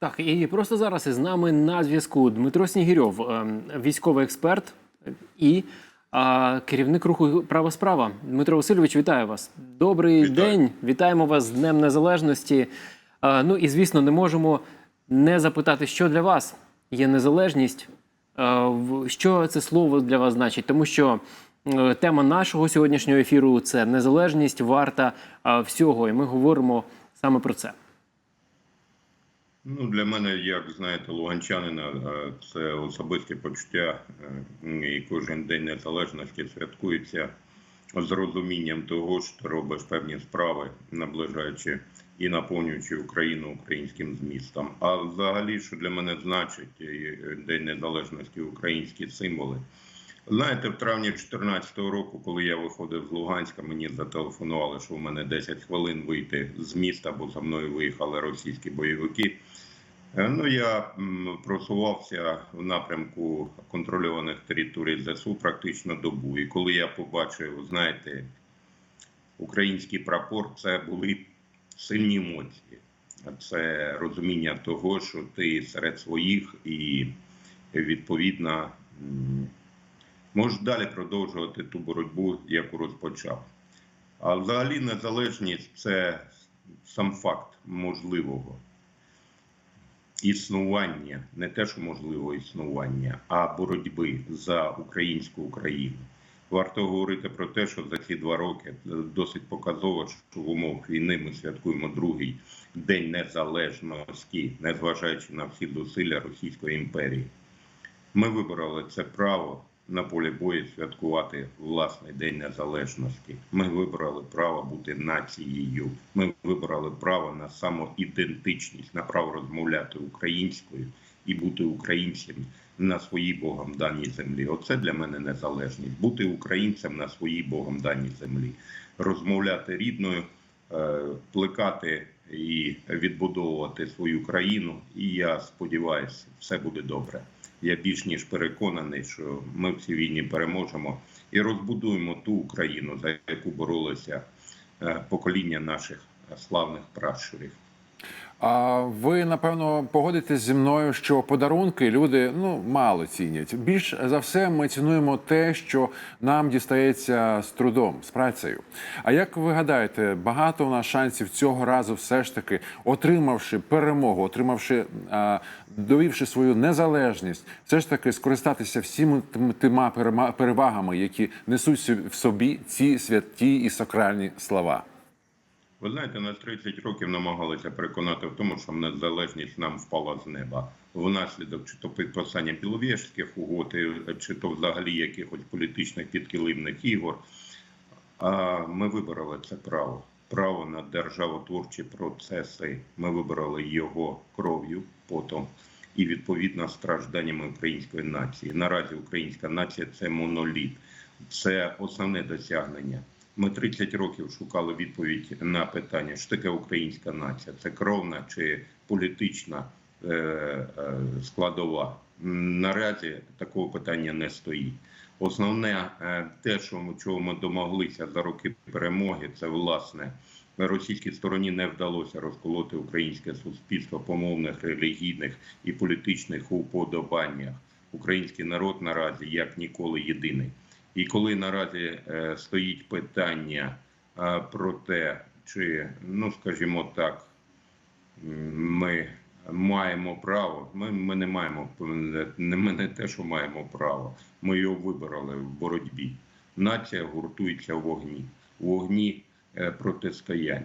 Так, і просто зараз із нами на зв'язку Дмитро Снігірьов, ем, військовий експерт і керівник руху Права справа. Дмитро Васильович, вітаю вас. Добрий Вітаю. день. Вітаємо вас з Днем Незалежності. Ну і звісно, не можемо не запитати, що для вас є незалежність. В- що це слово для вас значить? Тому що е, тема нашого сьогоднішнього ефіру це незалежність, варта всього. І ми говоримо саме про це. Ну, для мене, як знаєте, луганчанина, е, це особисте почуття, е, і кожен день незалежності святкується з розумінням того, що ти робиш певні справи, наближаючи і наповнюючи Україну українським змістом. А взагалі, що для мене значить е, День Незалежності, українські символи. Знаєте, в травні 2014 року, коли я виходив з Луганська, мені зателефонували, що у мене 10 хвилин вийти з міста, бо за мною виїхали російські бойовики. Е, Ну, я просувався в напрямку контрольованих територій ЗСУ практично добу. І коли я побачив, знаєте, український прапор, це були сильні емоції. Це розуміння того, що ти серед своїх і відповідно можеш далі продовжувати ту боротьбу, яку розпочав. А взагалі незалежність це сам факт можливого існування, не те, що можливо існування, а боротьби за українську Україну. Варто говорити про те, що за ці два роки досить показово, що в умовах війни ми святкуємо другий день незалежності, незважаючи на всі зусилля Російської імперії. Ми вибрали це право на полі бою святкувати власний день незалежності. Ми вибрали право бути нацією. Ми вибрали право на самоідентичність, на право розмовляти українською і бути українцем на своїй Богом даній землі. Оце для мене незалежність. Бути українцем на своїй Богом даній землі, розмовляти рідною, е, плекати і відбудовувати свою країну. І я сподіваюся, все буде добре. Я більш ніж переконаний, що ми в цій війні переможемо і розбудуємо ту Україну, за яку боролися е, покоління наших славних пращурів. А ви напевно погодитесь зі мною, що подарунки люди ну мало цінять. Більш за все, ми цінуємо те, що нам дістається з трудом, з працею. А як ви гадаєте, багато у нас шансів цього разу, все ж таки, отримавши перемогу, отримавши довівши свою незалежність, все ж таки скористатися всіми тима перевагами, які несуть в собі ці святі і сакральні слова. Ви знаєте, нас 30 років намагалися переконати в тому, що незалежність нам впала з неба внаслідок чи то підписання біловєжських угод, чи то взагалі якихось політичних підкилимних ігор. А ми вибрали це право. Право на державотворчі процеси. Ми вибрали його кров'ю, потом і відповідно стражданнями української нації. Наразі українська нація це моноліт, це основне досягнення. Ми 30 років шукали відповідь на питання, що таке українська нація, це кровна чи політична е, е, складова. Наразі такого питання не стоїть. Основне е, те, що чого ми домоглися за роки перемоги, це власне російській стороні не вдалося розколоти українське суспільство по мовних, релігійних і політичних уподобаннях. Український народ наразі як ніколи єдиний. І коли наразі е, стоїть питання про те, чи ну скажімо так, ми маємо право. Ми, ми не маємо ми не те, що маємо право. Ми його вибрали в боротьбі. Нація гуртується в вогні, в вогні е, протистоянь.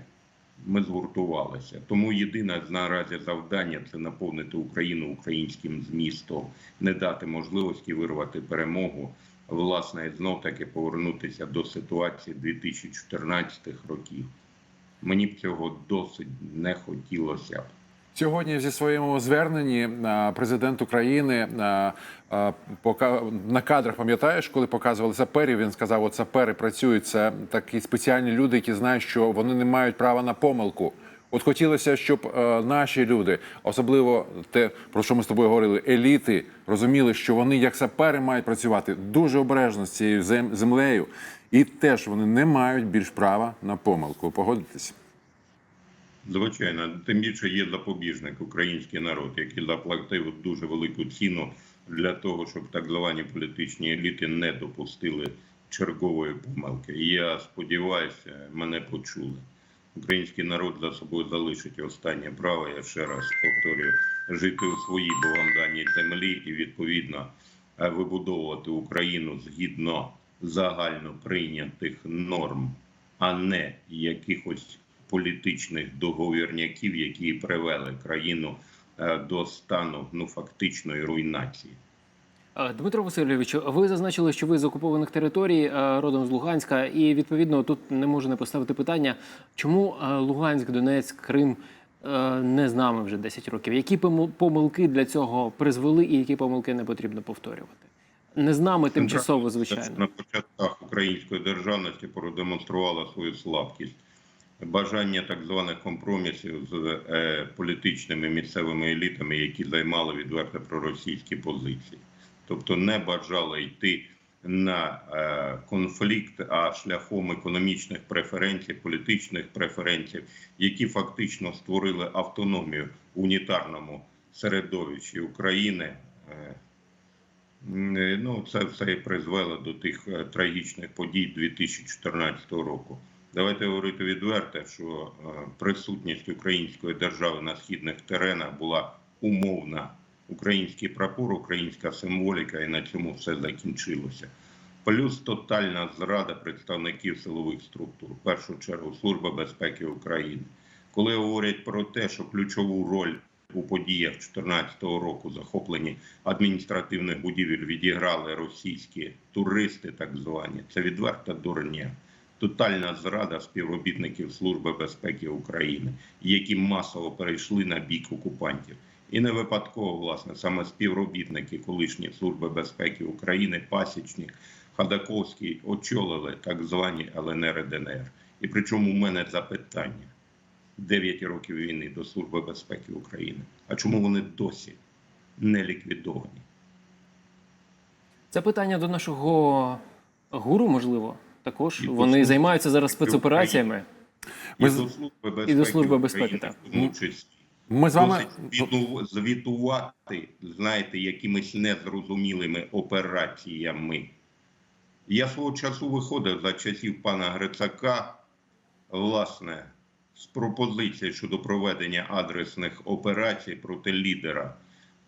Ми згуртувалися. Тому єдине наразі завдання це наповнити Україну українським змістом, не дати можливості вирвати перемогу. Власне, знов таки повернутися до ситуації 2014 років. Мені б цього досить не хотілося б. Сьогодні зі своєму зверненні президент України на кадрах пам'ятаєш, коли показували саперів, він сказав: от сапери працюють. Це такі спеціальні люди, які знають, що вони не мають права на помилку. От хотілося, щоб е, наші люди, особливо те, про що ми з тобою говорили, еліти, розуміли, що вони як сапери мають працювати дуже обережно з цією зем- землею, і теж вони не мають більш права на помилку. Погодитесь? Звичайно, тим більше є запобіжник український народ, який заплатив дуже велику ціну для того, щоб так звані політичні еліти не допустили чергової помилки. Я сподіваюся, мене почули. Український народ за собою залишить останнє право. Я ще раз повторюю, жити у своїй богом землі і відповідно е, вибудовувати Україну згідно загально прийнятих норм, а не якихось політичних договірняків, які привели країну е, до стану ну фактичної руйнації. Е, Дмитро Васильович, ви зазначили, що ви з окупованих територій е, родом з Луганська, і відповідно тут не можу не поставити питання, чому е, Луганськ, Донецьк, Крим не з нами вже 10 років. Які помил- помилки для цього призвели, і які помилки не потрібно повторювати? Не з нами тимчасово, звичайно. на початках української державності продемонструвала свою слабкість. Бажання так званих компромісів з е, політичними місцевими елітами, які займали відверто проросійські позиції, тобто не бажали йти на е, конфлікт, а шляхом економічних преференцій, політичних преференцій, які фактично створили автономію унітарному середовищі України. Е, Ну, це все і призвело до тих е, трагічних подій 2014 року. Давайте говорити відверто, що е, присутність української держави на східних теренах була умовна. Український прапор, українська символіка, і на цьому все закінчилося. Плюс тотальна зрада представників силових структур, в першу чергу Служба безпеки України. Коли говорять про те, що ключову роль у подіях 2014 року захоплені адміністративних будівель відіграли російські туристи, так звані, це відверта дурня. Тотальна зрада співробітників Служби безпеки України, які масово перейшли на бік окупантів. І не випадково, власне, саме співробітники колишньої Служби безпеки України, Пасічник, Хадаковський очолили так звані ЛНР і ДНР. І причому у мене запитання: 9 років війни до Служби безпеки України. А чому вони досі не ліквідовані? Це питання до нашого гуру, можливо. Також І вони Служби займаються зараз спецопераціями. Ми і до Служби безпеки, і до Служби безпеки, України, так. Ми з вами звітувати, знаєте, якимись незрозумілими операціями. Я свого часу виходив за часів пана Грицака, власне, з пропозицією щодо проведення адресних операцій проти лідера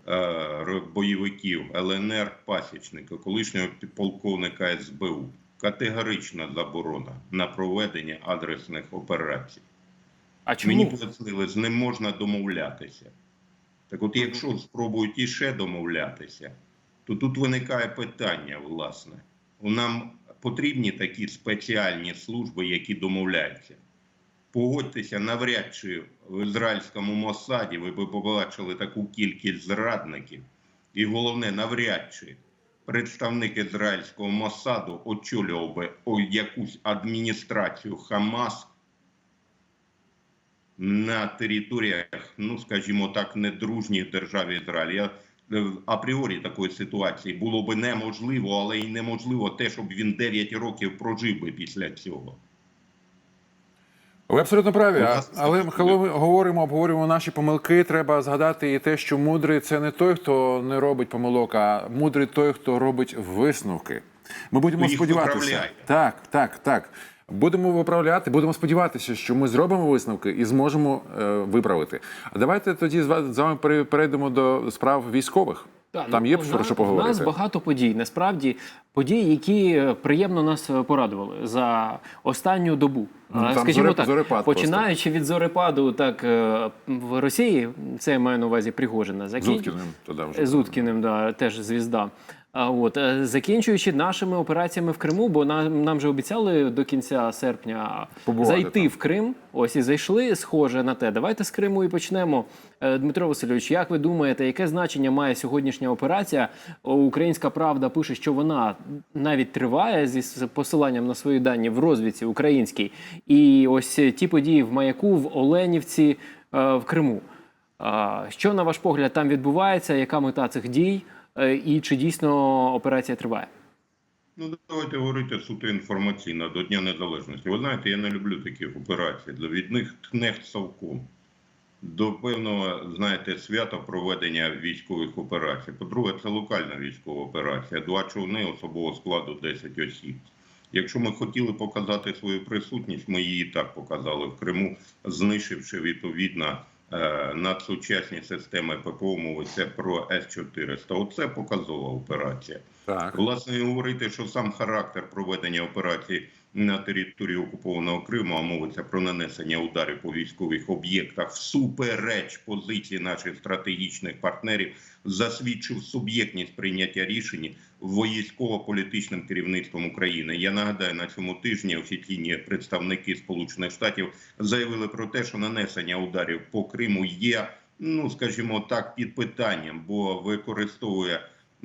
е, бойовиків ЛНР Пасічника, колишнього підполковника СБУ. Категорична заборона на проведення адресних операцій. А чому? Мені пояснили, з ним можна домовлятися. Так от, якщо спробують іще домовлятися, то тут виникає питання, власне. Нам потрібні такі спеціальні служби, які домовляються. Погодьтеся, навряд чи в ізраїльському Мосаді ви б побачили таку кількість зрадників. І головне, навряд чи представник ізраїльського Мосаду очолював би якусь адміністрацію Хамас на територіях, ну скажімо так, недружніх держав Ізраїль. Я е, апріорі такої ситуації було би неможливо, але й неможливо те, щоб він 9 років прожив би після цього. Ви абсолютно праві. А- Але коли ми говоримо, обговорюємо наші помилки, треба згадати і те, що мудрий це не той, хто не робить помилок, а мудрий той, хто робить висновки. Ми будемо сподіватися. Так, так, так. Будемо виправляти, будемо сподіватися, що ми зробимо висновки і зможемо е, виправити. А давайте тоді з вами перейдемо до справ військових. Так, Там ну, є про що поговорити. У нас багато подій. Насправді подій, які е, приємно нас е, порадували за останню добу. Ну, Скажімо зоре- так, починаючи від зорепаду, так е, в Росії, це я маю на увазі Пригожина, закін... Зуткіним туди вже. З Уткіним, да, теж звізда. От е, закінчуючи нашими операціями в Криму, бо нам, нам же обіцяли до кінця серпня Побувати зайти там. в Крим. Ось і зайшли, схоже на те. Давайте з Криму і почнемо. Е, Дмитро Васильович, як ви думаєте, яке значення має сьогоднішня операція? Українська правда пише, що вона навіть триває зі посиланням на свої дані в розвідці українській. І ось ті події в Маяку, в Оленівці, е, в Криму. Що на ваш погляд там відбувається? Яка мета цих дій? Е, І чи дійсно операція триває? Ну, давайте говорити суто інформаційно до Дня Незалежності. Ви знаєте, я не люблю таких операцій. Для від них тнех совком. До певного, знаєте, свята проведення військових операцій. По-друге, це локальна військова операція. Два човни особового складу 10 осіб. Якщо ми хотіли показати свою присутність, ми її і так показали в Криму, знищивши відповідно надсучасні системи ППО, мовиться про С-400. Оце показова операція. Так. Власне, говорити, що сам характер проведення операції на території окупованого Криму, а мовиться про нанесення ударів по військових об'єктах всупереч позиції наших стратегічних партнерів, засвідчив суб'єктність прийняття рішень військово-політичним керівництвом України. Я нагадаю, на цьому тижні офіційні представники Сполучених Штатів заявили про те, що нанесення ударів по Криму є, ну скажімо так, під питанням, бо використовує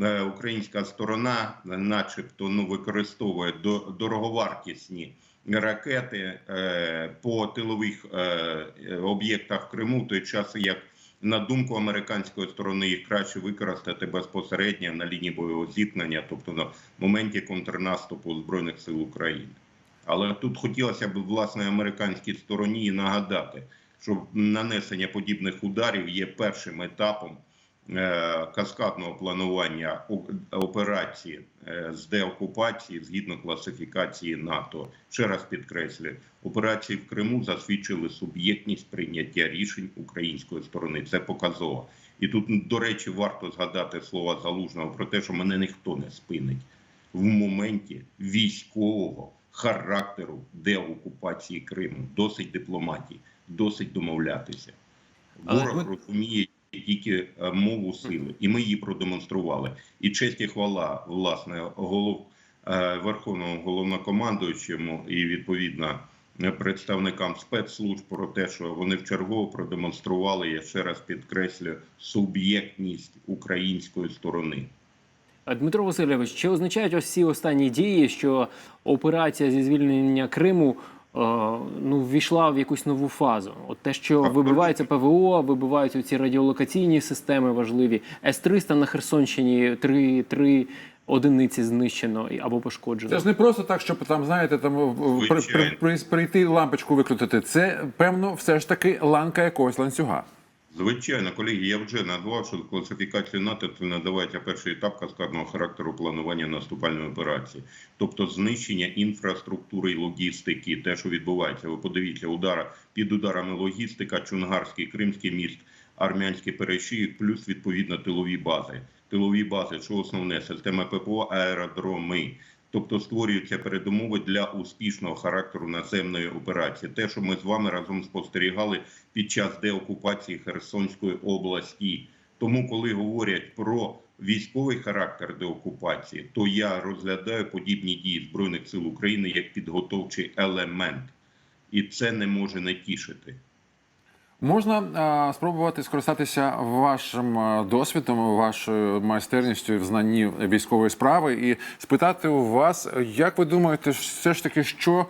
українська сторона, начебто, ну використовує до- дороговартісні ракети е, по тилових е, е, об'єктах Криму, той час як. На думку американської сторони їх краще використати безпосередньо на лінії бойового зіткнення, тобто на моменті контрнаступу збройних сил України. Але тут хотілося б власне американській стороні нагадати, що нанесення подібних ударів є першим етапом е, каскадного планування операції е, з деокупації згідно класифікації НАТО. Ще раз підкреслюю, операції в Криму засвідчили суб'єктність прийняття рішень української сторони. Це показово. І тут, до речі, варто згадати слова залужного про те, що мене ніхто не спинить в моменті військового характеру деокупації Криму. Досить дипломатії, досить домовлятися. Ворог розуміє тільки е, мову сили, і ми її продемонстрували. І честь і хвала власне голов е, верховному головнокомандуючому і відповідно е, представникам спецслужб про те, що вони вчергово продемонстрували. Я ще раз підкреслю суб'єктність української сторони. Дмитро Васильович, чи означають ось ці останні дії, що операція зі звільнення Криму е, ну, ввійшла в якусь нову фазу? От те, що вибивається ПВО, вибиваються ці радіолокаційні системи важливі. С-300 на Херсонщині три, три одиниці знищено або пошкоджено. Це ж не просто так, щоб там, знаєте, там при, при, при, прийти лампочку викрутити. Це певно, все ж таки ланка якогось ланцюга. Звичайно, колеги, я вже назвав, що класифікацію НАТО це надавається перший етап каскадного характеру планування наступальної операції, тобто знищення інфраструктури і логістики, те, що відбувається. Ви подивіться, удара під ударами логістика, Чунгарський, Кримський міст, армянський перешиїк, плюс відповідно тилові бази. Тилові бази, що основне, система ППО, аеродроми. Тобто створюються передумови для успішного характеру наземної операції. Те, що ми з вами разом спостерігали під час деокупації Херсонської області. Тому, коли говорять про військовий характер деокупації, то я розглядаю подібні дії збройних сил України як підготовчий елемент, і це не може не тішити. Можна а, спробувати скористатися вашим досвідом, вашою майстерністю в знанні військової справи і спитати у вас, як ви думаєте, все ж таки, що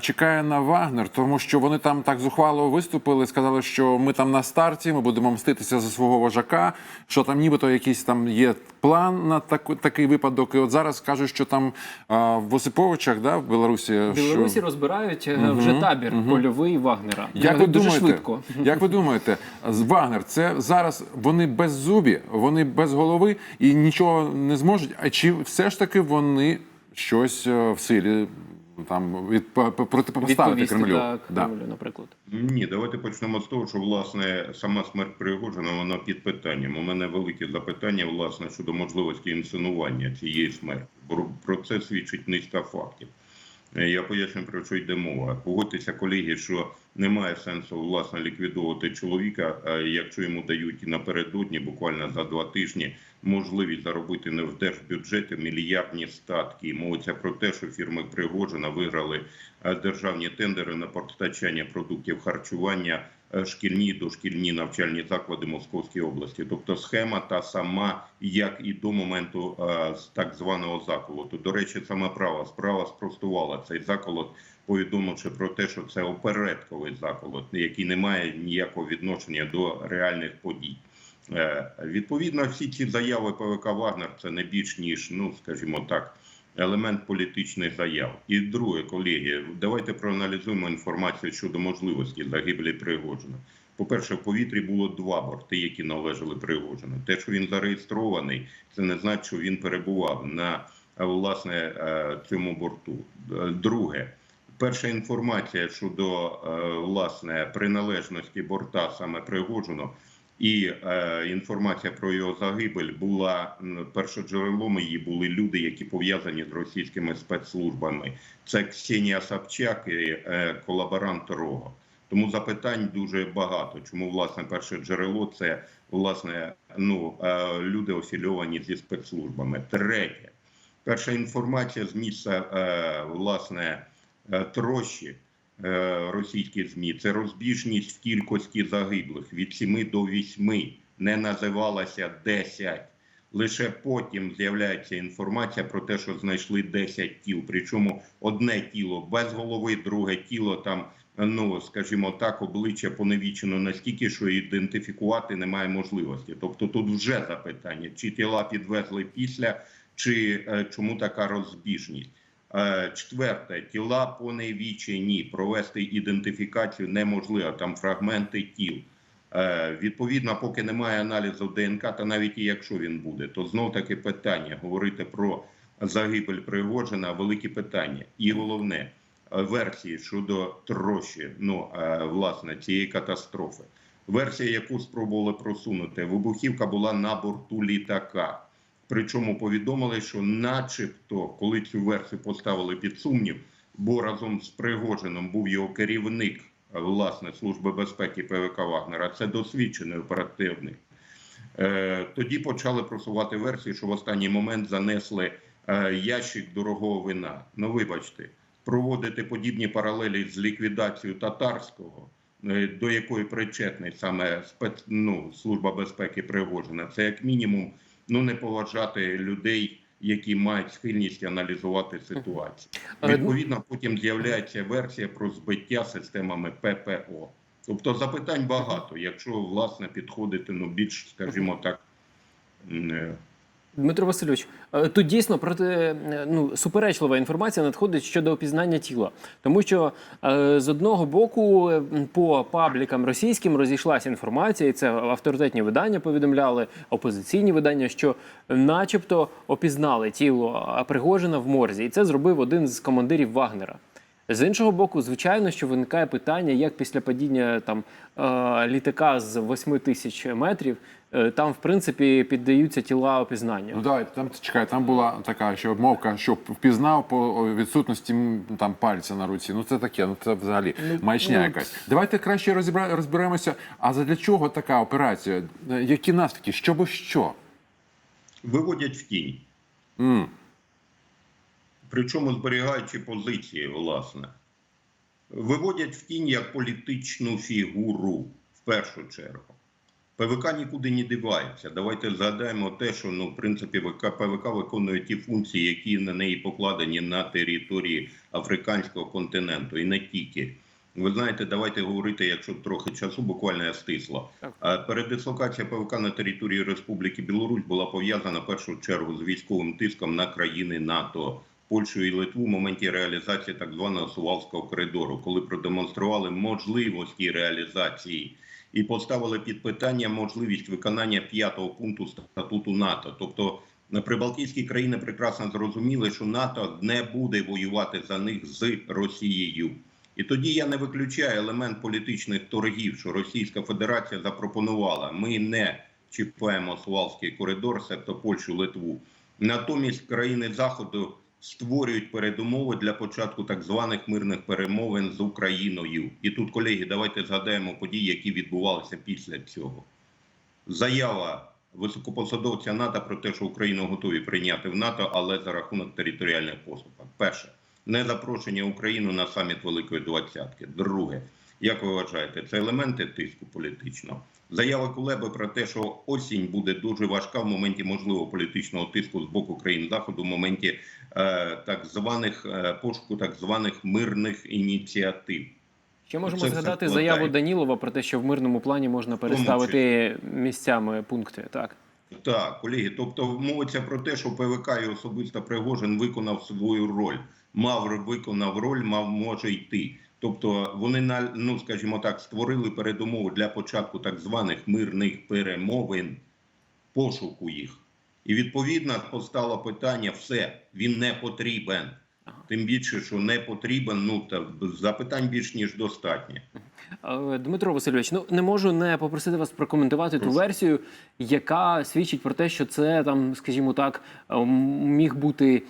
чекає на Вагнер, тому що вони там так зухвало виступили, сказали, що ми там на старті, ми будемо мститися за свого вожака, що там нібито якийсь там є план на таку, такий випадок. І от зараз кажуть, що там а, в Осиповичах, да, в Білорусі, В Білорусі що... розбирають е, вже табір польовий Вагнера. Як ви Дуже думаєте, швидко. як ви думаєте, Вагнер це зараз вони без зубі, вони без голови і нічого не зможуть? А чи все ж таки вони щось е, в силі там від по- по- протипоставити Кремлю? так, Да. Кремлю, наприклад. Ні, давайте почнемо з того, що власне сама смерть Пригожина вона під питанням. У мене велике запитання власне щодо можливості інсценування цієї смерті. Про це свідчить низка фактів. Е, Я поясню про що йде мова. Погодьтеся, колеги, що немає сенсу власне ліквідовувати чоловіка, е, якщо йому дають напередодні, буквально за два тижні, можливість заробити не в держбюджеті мільярдні статки. Мовиться про те, що фірми Пригожина виграли е, державні тендери на постачання продуктів харчування шкільні і дошкільні навчальні заклади Московської області. Тобто схема та сама, як і до моменту е, з так званого заколоту. До речі, сама права справа спростувала цей заколот, повідомивши про те, що це опередковий заколот, який не має ніякого відношення до реальних подій. Е, Відповідно, всі ці заяви ПВК Вагнер це не більш ніж, ну скажімо так, елемент політичних заяв. І друге, колеги, давайте проаналізуємо інформацію щодо можливості загибелі Пригожина. По-перше, в повітрі було два борти, які належали Пригожину. Те, що він зареєстрований, це не значить, що він перебував на е, власне е, цьому борту. Е, Друге, перша інформація щодо власне приналежності борта саме Пригожину і е, інформація про його загибель була першоджерелом її були люди, які пов'язані з російськими спецслужбами. Це Ксенія Собчак і е, колаборант Рого. Тому запитань дуже багато. Чому власне перше джерело це власне ну е, люди афільовані зі спецслужбами. Третє, перша інформація з місця е, власне е, трощі російські змі. Це розбіжність в кількості загиблих від 7 до 8. Не називалася 10. Лише потім з'являється інформація про те, що знайшли 10 тіл. Причому одне тіло без голови, друге тіло там, ну скажімо так, обличчя поневічено настільки, що ідентифікувати немає можливості. Тобто тут вже запитання, чи тіла підвезли після, чи е, чому така розбіжність. Е, Четверте, тіла поневічені. Провести ідентифікацію неможливо. Там фрагменти тіл. Е, Відповідно, поки немає аналізу ДНК, та навіть і якщо він буде, то знов таки питання говорити про загибель Пригожина великі питання. І головне е, версії щодо трощі, ну власне цієї катастрофи. Версія, яку спробували просунути, вибухівка була на борту літака. Причому повідомили, що, начебто, коли цю версію поставили під сумнів, бо разом з Пригожином був його керівник власне служби безпеки ПВК Вагнера. Це досвідчений оперативник. Е, тоді почали просувати версії, що в останній момент занесли е, ящик дорогого вина. Ну, вибачте, проводити подібні паралелі з ліквідацією татарського, е, до якої причетний саме спец, ну, служба безпеки Пригожина, це як мінімум ну не поважати людей, які мають схильність аналізувати ситуацію. Відповідно, потім з'являється версія про збиття системами ППО. Тобто запитань багато, якщо власне підходити ну більш, скажімо так, е, Дмитро Васильович, е, тут дійсно проти е, ну суперечлива інформація надходить щодо опізнання тіла, тому що е, з одного боку по паблікам російським розійшлася інформація, і це авторитетні видання повідомляли, опозиційні видання, що, начебто, опізнали тіло Пригожина в морзі, і це зробив один з командирів Вагнера. З іншого боку, звичайно, що виникає питання, як після падіння там е, літака з 8 тисяч метрів, е, там в принципі піддаються тіла опізнання. Ну давай, там чекай, там була така ще обмовка, що впізнав по відсутності там пальця на руці. Ну це таке, ну це взагалі маячня ну, якась. Давайте краще розібра- розберемося. А задля чого така операція? Е, Які наслідки? Що бо що? виводять в тінь. М. причому зберігаючи позиції, власне, виводять в тінь як політичну фігуру в першу чергу. ПВК нікуди не дивається. Давайте згадаємо те, що ну, в принципі ВК, ПВК виконує ті функції, які на неї покладені на території африканського континенту, і не тільки. Ви знаєте, давайте говорити, якщо трохи часу, буквально я стисло. А Передислокація ПВК на території Республіки Білорусь була пов'язана в першу чергу з військовим тиском на країни НАТО. Польщу і Литву в моменті реалізації так званого Сувалського коридору, коли продемонстрували можливості реалізації і поставили під питання можливість виконання п'ятого пункту статуту НАТО. Тобто прибалтійські країни прекрасно зрозуміли, що НАТО не буде воювати за них з Росією. І тоді я не виключаю елемент політичних торгів, що Російська Федерація запропонувала. Ми не чіпаємо Сувалський коридор, себто Польщу, Литву. Натомість країни Заходу створюють передумови для початку так званих мирних перемовин з Україною. І тут, колеги, давайте згадаємо події, які відбувалися після цього. Заява високопосадовця НАТО про те, що Україну готові прийняти в НАТО, але за рахунок територіальних поступок. Перше, не запрошення України на саміт Великої Двадцятки. Друге, як ви вважаєте, це елементи тиску політичного? Заява Кулеби про те, що осінь буде дуже важка в моменті можливого політичного тиску з боку країн заходу, в моменті е, так званих е, пошуку так званих мирних ініціатив. Ще можемо Це згадати заяву Данілова про те, що в мирному плані можна переставити місцями пункти. Так Так, колеги, тобто мовиться про те, що ПВК і особисто Пригожин виконав свою роль. Мав виконав роль, мав може йти. Тобто вони на ну скажімо так створили передумови для початку так званих мирних перемовин, пошуку їх. І відповідно постало питання: все, він не потрібен. Тим більше, що не потрібен, ну та запитань більш ніж достатньо. Е, Дмитро Васильович, ну не можу не попросити вас прокоментувати ту версію, яка свідчить про те, що це там, скажімо так, е, міг бути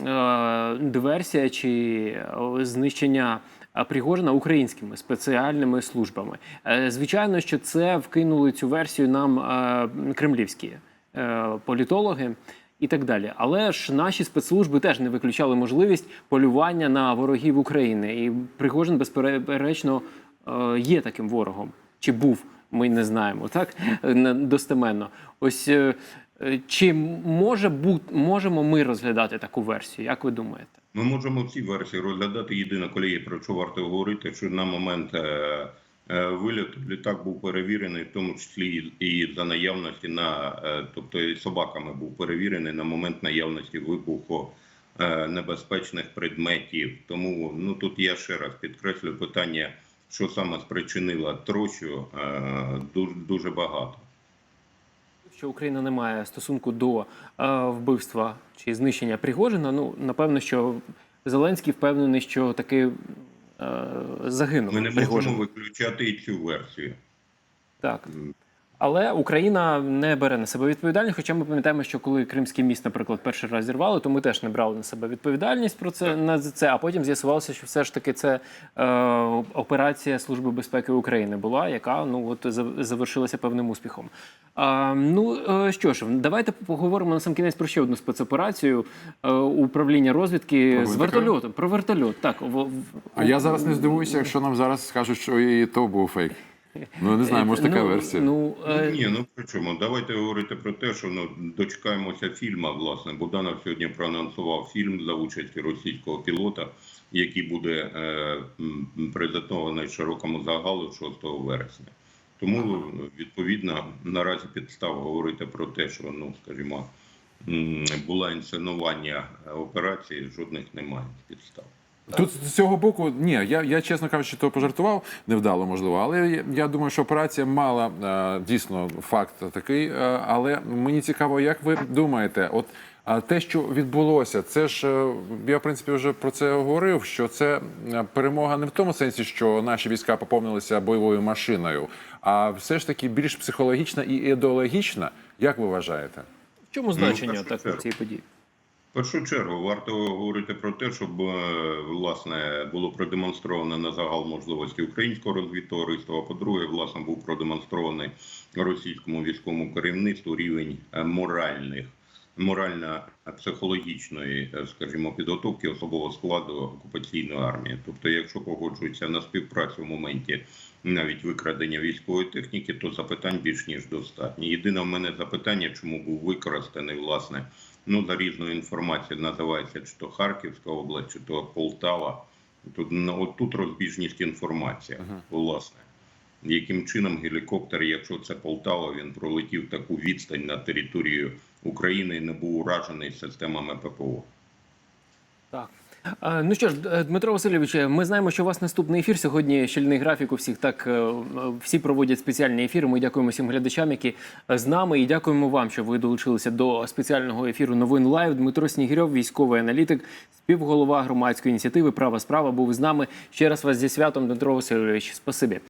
е, диверсія чи е, знищення Пригожина українськими спеціальними службами. Е, Звичайно, що це вкинули цю версію нам е, кремлівські е, політологи. І так далі, але ж наші спецслужби теж не виключали можливість полювання на ворогів України, і Пригожин безперечно є таким ворогом. Чи був, ми не знаємо, так достеменно. Ось чи може бут, можемо ми розглядати таку версію? Як ви думаєте? Ми можемо всі версії розглядати. Єдине, колеги, про що варто говорити, що на момент е, е, вильоту літак був перевірений, в тому числі і за наявності на, е, тобто собаками був перевірений на момент наявності вибуху е, небезпечних предметів. Тому ну тут я ще раз підкреслю питання, що саме спричинило трощу, е, дуже, дуже багато. Що Україна не має стосунку до е, вбивства чи знищення Пригожина? Ну напевно, що Зеленський впевнений, що таки е, загинув Ми не Пригожин. можемо виключати і цю версію. Так. Але Україна не бере на себе відповідальність. Хоча ми пам'ятаємо, що коли Кримський міст, наприклад, перший раз зірвали, то ми теж не брали на себе відповідальність про це на це. А потім з'ясувалося, що все ж таки це е, операція Служби безпеки України була, яка ну от завершилася певним успіхом. А, ну е, що ж, давайте поговоримо на сам кінець про ще одну спецоперацію е, управління розвідки Про з вертольотом. Про вертольот. Так в- в- А я зараз не здивуюся, якщо нам зараз скажуть, що і то був фейк. Ну не знаю, може така ну, версія. Ну, е, Ні, ну при чому? Давайте говорити про те, що ну дочекаємося фільму. Власне, Буданов сьогодні проанонсував фільм за участі російського пілота, який буде е, презентований широкому загалу 6 вересня. Тому відповідно наразі підстав говорити про те, що ну скажімо, була інсценування операції, жодних немає підстав. Тут з цього боку, ні, я, я чесно кажучи, то пожартував невдало, можливо. Але я, я думаю, що операція мала е, дійсно факт такий. Е, але мені цікаво, як ви думаєте, от а те, що відбулося, це ж е, я в принципі вже про це говорив. Що це перемога не в тому сенсі, що наші війська поповнилися бойовою машиною, а все ж таки більш психологічна і ідеологічна. Як ви вважаєте? в чому значення першу так цієї події? Першу чергу варто говорити про те, щоб е, власне було продемонстровано на загал можливості українського розвідтовариства. а По-друге, власне, був продемонстрований російському військовому керівництву рівень е, моральних. Морально-психологічної, е, скажімо, підготовки особового складу окупаційної армії. Тобто, якщо погоджуються на співпрацю в моменті навіть викрадення військової техніки, то запитань більш ніж достатньо. Єдине в мене запитання, чому був використаний власне ну за різною інформацією називається чи то Харківська область, чи то Полтава. Тут ну, от тут розбіжність інформація, власне. Яким чином гелікоптер, якщо це Полтава, він пролетів таку відстань на територію України і не був уражений системами ППО. Так. Ну що ж, Дмитро Васильович, ми знаємо, що у вас наступний ефір. Сьогодні щільний графік у всіх так е, е, всі проводять спеціальні ефіри. Ми дякуємо всім глядачам, які е, з нами, і дякуємо вам, що ви долучилися до спеціального ефіру новин лайв. Дмитро Снігірьов, військовий аналітик, співголова громадської ініціативи Права справа був з нами. Ще раз вас зі святом, Дмитро Васильович. Спасибі.